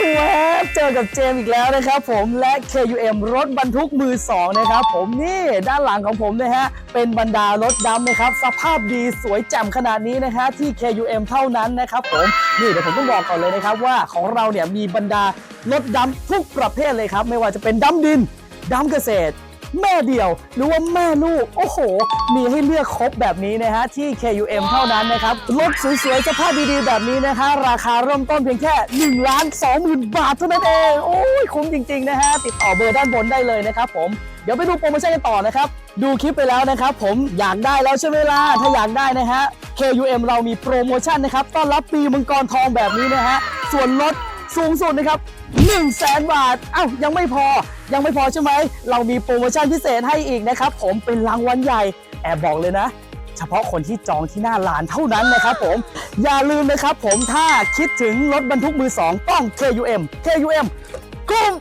แวบเจอกับเจมส์อีกแล้วนะครับผมและ KUM รถบรรทุกมือสองนะครับผมนี่ด้านหลังของผมนะฮะเป็นบรรดารถดำนะครับสภาพดีสวยแจ่มขนาดนี้นะฮะที่ KUM เท่านั้นนะครับผมนี่เดี๋ยวผมต้องบอกก่อนเลยนะครับว่าของเราเนี่ยมีบรรดารถดำทุกประเภทเลยครับ ไม่ว่าจะเป็นดำดินดำเกษตร แม่เดี่ยว หรือว่าแม่ลูก โอ้โห มีให้เลือกครบแบบนี้นะฮะ ที่ KUM เท่านั้นนะครับ รถสวยๆ สภาพดีๆ แบบนี้นะคะ ราคาเริ่มต้นเพียงแค่1ล้าน2หมื่นบาทเท่านั้นเอง โอ้ย คุ้มจริง ๆ นะฮะ ติดต่อเบอร์ด้านบนได้เลยนะครับผมเดี๋ยวไปดูโปรโมชั่นกันต่อนะครับ ดูคลิปไปแล้วนะครับ ผมอยากได้แล้วใช่ไหมล่ะถ้าอยากได้นะฮะ KUM เรามีโปรโมชั่นนะครับ ต้อนรับปีมังกรทองแบบนี้นะฮะ ส่วนลด สูงสุดนะครับ1 0 0 0 0แสนบาทเอ้ายังไม่พอยังไม่พอใช่ไหม เรามีโปรโมชั่นพิเศษให้อีกนะครับ ผมเป็นรางวัลใหญ่ แอบบอกเลยนะ เฉพาะคนที่จองที่หน้าร้านเท่านั้นนะครับผม อย่าลืมนะครับผมถ้าคิดถึงรถบรรทุกมือสองต้อง KUM KUM กุ้ม